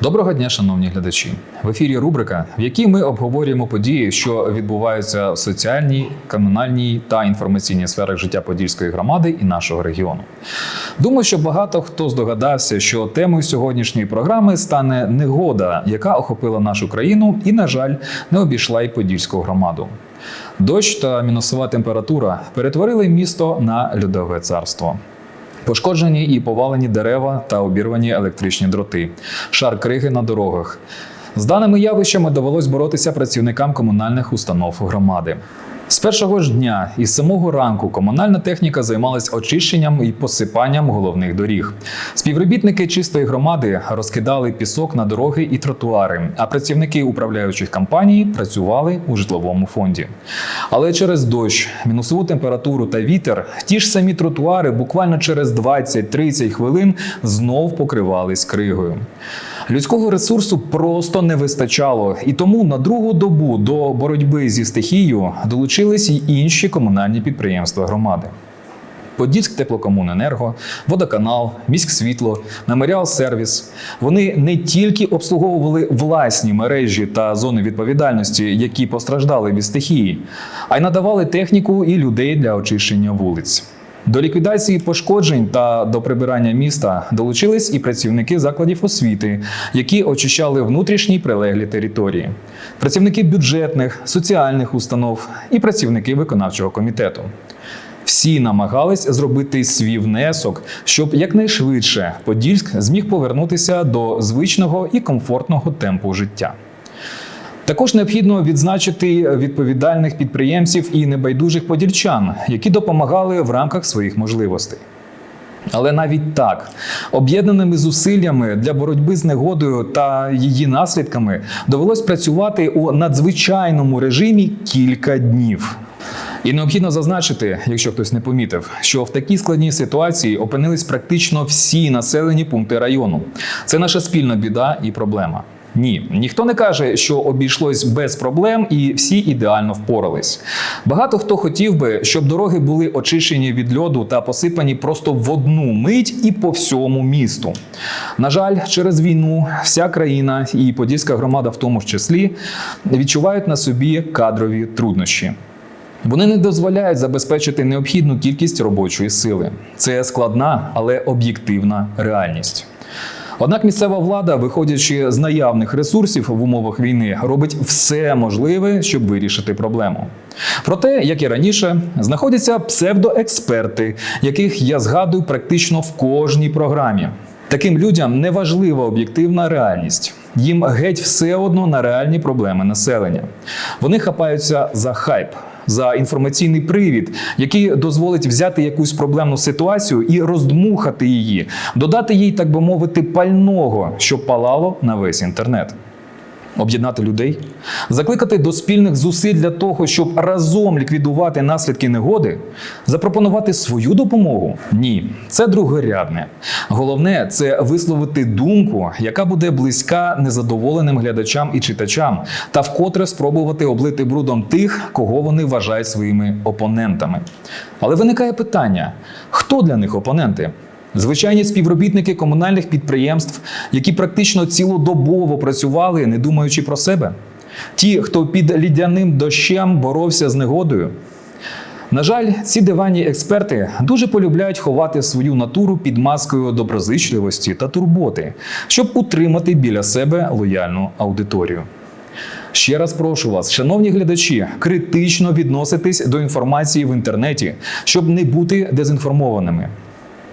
Доброго дня, шановні глядачі. В ефірі рубрика, в якій ми обговорюємо події, що відбуваються в соціальній, комунальній та інформаційній сферах життя Подільської громади і нашого регіону. Думаю, що багато хто здогадався, що темою сьогоднішньої програми стане негода, яка охопила нашу країну і, на жаль, не обійшла й Подільську громаду. Дощ та мінусова температура перетворили місто на льодове царство. Пошкоджені і повалені дерева та обірвані електричні дроти, шар криги на дорогах. З даними явищами довелось боротися працівникам комунальних установ громади. З першого ж дня і самого ранку комунальна техніка займалась очищенням і посипанням головних доріг. Співробітники чистої громади розкидали пісок на дороги і тротуари, а працівники управляючих компаній працювали у житловому фонді. Але через дощ, мінусову температуру та вітер, ті ж самі тротуари буквально через 20-30 хвилин знов покривались кригою. Людського ресурсу просто не вистачало, і тому на другу добу до боротьби зі стихією долучились й інші комунальні підприємства громади. Подільськ теплокомуненерго, водоканал, міськсвітло, меморіал сервіс. Вони не тільки обслуговували власні мережі та зони відповідальності, які постраждали від стихії, а й надавали техніку і людей для очищення вулиць. До ліквідації пошкоджень та до прибирання міста долучились і працівники закладів освіти, які очищали внутрішні прилеглі території, працівники бюджетних, соціальних установ і працівники виконавчого комітету. Всі намагались зробити свій внесок, щоб якнайшвидше Подільськ зміг повернутися до звичного і комфортного темпу життя. Також необхідно відзначити відповідальних підприємців і небайдужих подільчан, які допомагали в рамках своїх можливостей. Але навіть так, об'єднаними зусиллями для боротьби з негодою та її наслідками довелось працювати у надзвичайному режимі кілька днів. І необхідно зазначити, якщо хтось не помітив, що в такій складній ситуації опинились практично всі населені пункти району. Це наша спільна біда і проблема. Ні, ніхто не каже, що обійшлось без проблем і всі ідеально впорались. Багато хто хотів би, щоб дороги були очищені від льоду та посипані просто в одну мить і по всьому місту. На жаль, через війну вся країна і Подільська громада, в тому числі, відчувають на собі кадрові труднощі. Вони не дозволяють забезпечити необхідну кількість робочої сили. Це складна, але об'єктивна реальність. Однак місцева влада, виходячи з наявних ресурсів в умовах війни, робить все можливе, щоб вирішити проблему. Проте, як і раніше, знаходяться псевдоексперти, яких я згадую практично в кожній програмі. Таким людям не важлива об'єктивна реальність. Їм геть все одно на реальні проблеми населення. Вони хапаються за хайп, за інформаційний привід, який дозволить взяти якусь проблемну ситуацію і роздмухати її, додати їй, так би мовити, пального, що палало на весь інтернет. Об'єднати людей, закликати до спільних зусиль для того, щоб разом ліквідувати наслідки негоди, запропонувати свою допомогу? Ні, це другорядне. Головне це висловити думку, яка буде близька незадоволеним глядачам і читачам, та вкотре спробувати облити брудом тих, кого вони вважають своїми опонентами. Але виникає питання: хто для них опоненти? Звичайні співробітники комунальних підприємств, які практично цілодобово працювали, не думаючи про себе. Ті, хто під лідяним дощем боровся з негодою. На жаль, ці диванні експерти дуже полюбляють ховати свою натуру під маскою доброзичливості та турботи, щоб утримати біля себе лояльну аудиторію. Ще раз прошу вас, шановні глядачі, критично відноситись до інформації в інтернеті, щоб не бути дезінформованими.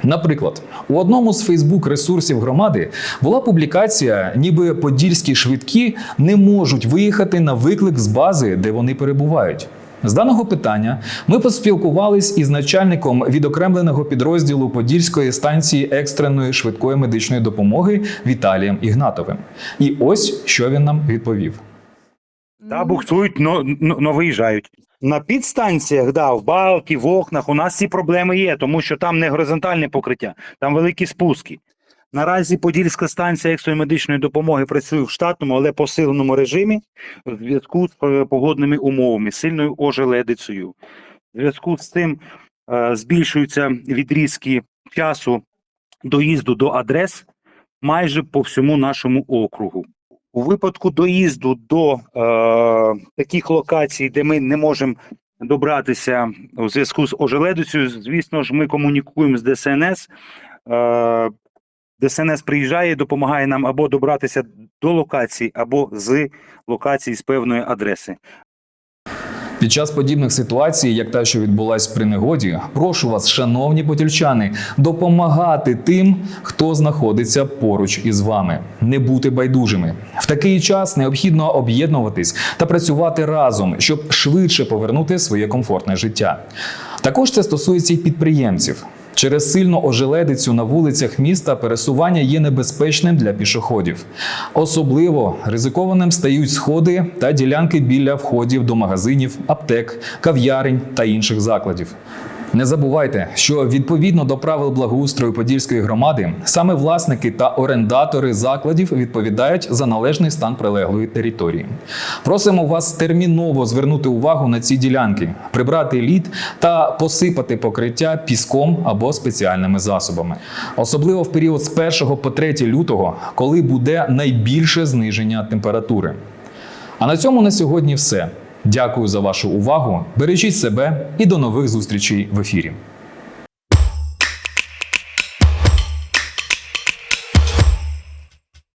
Наприклад, у одному з Фейсбук ресурсів громади була публікація, ніби подільські швидкі не можуть виїхати на виклик з бази, де вони перебувають. З даного питання ми поспілкувались із начальником відокремленого підрозділу Подільської станції екстреної швидкої медичної допомоги Віталієм Ігнатовим. І ось що він нам відповів. Та буксують, но, но, но виїжджають. На підстанціях, да, в балки, в окнах у нас ці проблеми є, тому що там не горизонтальне покриття, там великі спуски. Наразі Подільська станція екстреної медичної допомоги працює в штатному, але посиленому режимі в зв'язку з е, погодними умовами, сильною ожеледицею. В зв'язку з цим е, збільшуються відрізки часу доїзду до адрес майже по всьому нашому округу. У випадку доїзду до е, таких локацій, де ми не можемо добратися у зв'язку з ожеледицею, звісно ж, ми комунікуємо з ДСНС. Е, ДСНС приїжджає допомагає нам або добратися до локації, або з локації з певної адреси. Під час подібних ситуацій, як та, що відбулась при негоді, прошу вас, шановні подільчани, допомагати тим, хто знаходиться поруч із вами, не бути байдужими. В такий час необхідно об'єднуватись та працювати разом, щоб швидше повернути своє комфортне життя. Також це стосується і підприємців. Через сильну ожеледицю на вулицях міста пересування є небезпечним для пішоходів. Особливо ризикованим стають сходи та ділянки біля входів до магазинів, аптек, кав'ярень та інших закладів. Не забувайте, що відповідно до правил благоустрою Подільської громади саме власники та орендатори закладів відповідають за належний стан прилеглої території. Просимо вас терміново звернути увагу на ці ділянки, прибрати лід та посипати покриття піском або спеціальними засобами, особливо в період з 1 по 3 лютого, коли буде найбільше зниження температури. А на цьому на сьогодні все. Дякую за вашу увагу. Бережіть себе і до нових зустрічей в ефірі.